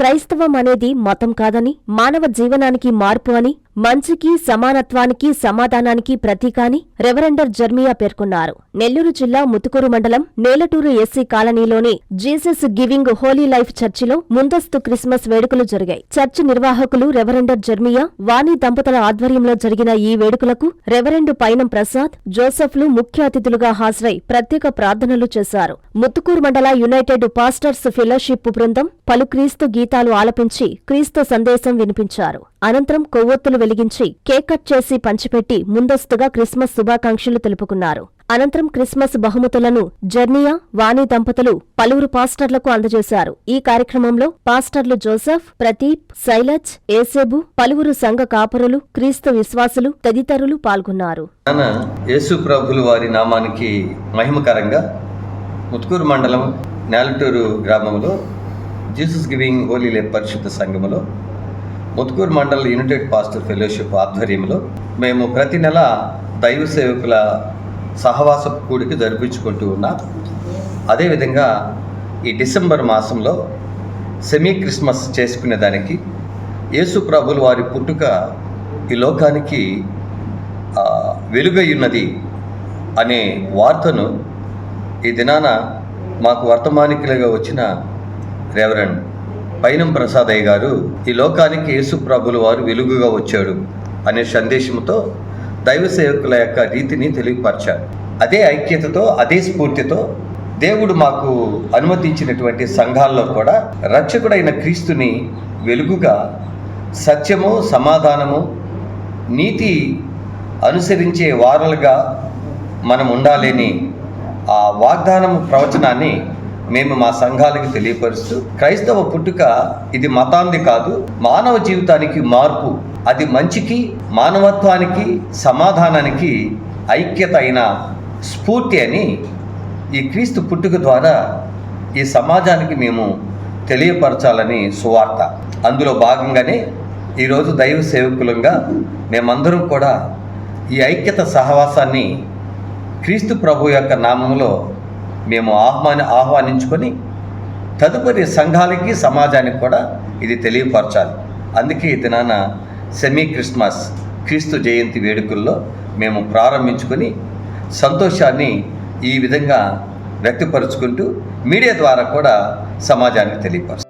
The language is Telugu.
క్రైస్తవం అనేది మతం కాదని మానవ జీవనానికి మార్పు అని మంచికి సమానత్వానికి సమాధానానికి ప్రతీక అని రెవరెండర్ జర్మియా పేర్కొన్నారు. నెల్లూరు జిల్లా ముతుకూరు మండలం నేలటూరు ఎస్సీ కాలనీలోని జీసస్ గివింగ్ హోలీ లైఫ్ చర్చిలో ముందస్తు క్రిస్మస్ వేడుకలు జరిగాయి. చర్చ్ నిర్వాహకులు రెవరెండర్ జర్మియా వాణి దంపతుల ఆధ్వర్యంలో జరిగిన ఈ వేడుకలకు రెవరెండు పైనం ప్రసాద్ జోసెఫ్లు ముఖ్య అతిథులుగా హాజరై ప్రత్యేక ప్రార్థనలు చేశారు. ముత్తుకూరు మండల యునైటెడ్ పాస్టర్స్ ఫెలోషిప్ బృందం పలు క్రీస్తు గీతాలు ఆలపించి క్రీస్తు సందేశం వినిపించారు. అనంతరం కొవ్వొత్తులు వెలిగించి కేక్ కట్ చేసి పంచిపెట్టి ముందస్తుగా క్రిస్మస్ శుభాకాంక్షలు తెలుపుకున్నారు. అనంతరం క్రిస్మస్ బహుమతులను జర్నియా వాణి దంపతులు పలువురు పాస్టర్లకు అందజేశారు. ఈ కార్యక్రమంలో పాస్టర్లు జోసెఫ్ ప్రదీప్ శైలజ్ ఏసేబు పలువురు సంఘ కాపరులు క్రీస్తు విశ్వాసులు తదితరులు పాల్గొన్నారు. యేసు ప్రభులు వారి నామానికి మహిమకరంగా ముత్కూరు మండలం నేలటూరు గ్రామంలో జీసస్ గివింగ్ హోలీ పరిశుద్ధ సంఘములో ముత్కూరు మండల యునైటెడ్ పాస్టర్ ఫెలోషిప్ ఆధ్వర్యంలో మేము ప్రతి నెల దైవ సేవకుల సహవాస కూడికి జరిపించుకుంటూ ఉన్నాం. అదేవిధంగా ఈ డిసెంబర్ మాసంలో సెమీ క్రిస్మస్ చేసుకునేదానికి యేసు ప్రభులు వారి పుట్టుక ఈ లోకానికి వెలుగయ్యున్నది అనే వార్తను ఈ దినాన మాకు వర్తమానికులుగా వచ్చిన రెవరెండ్ పైనం ప్రసాదయ్య గారు ఈ లోకానికి యేసు వారు వెలుగుగా వచ్చాడు అనే సందేశంతో దైవ సేవకుల యొక్క రీతిని తెలియపరిచారు. అదే ఐక్యతతో అదే స్ఫూర్తితో దేవుడు మాకు అనుమతించినటువంటి సంఘాల్లో కూడా రక్షకుడైన క్రీస్తుని వెలుగుగా సత్యము సమాధానము నీతి అనుసరించే వారలుగా మనం ఉండాలని ఆ వాగ్దానము ప్రవచనాన్ని మేము మా సంఘాలకి తెలియపరుస్తూ క్రైస్తవ పుట్టుక ఇది మతాంది కాదు మానవ జీవితానికి మార్పు. అది మంచికి మానవత్వానికి సమాధానానికి ఐక్యత అయిన స్ఫూర్తి అని ఈ క్రీస్తు పుట్టుక ద్వారా ఈ సమాజానికి మేము తెలియపరచాలని సువార్త. అందులో భాగంగానే ఈరోజు దైవ సేవకులంగా మేమందరం కూడా ఈ ఐక్యత సహవాసాన్ని క్రీస్తు ప్రభు యొక్క నామంలో మేము ఆహ్వాని ఆహ్వానించుకొని తదుపరి సంఘాలకి సమాజానికి కూడా ఇది తెలియపరచాలి. అందుకే ఈ దినాన సెమీ క్రిస్మస్ క్రీస్తు జయంతి వేడుకల్లో మేము ప్రారంభించుకొని సంతోషాన్ని ఈ విధంగా వ్యక్తపరుచుకుంటూ మీడియా ద్వారా కూడా సమాజానికి తెలియపరుస్తాం.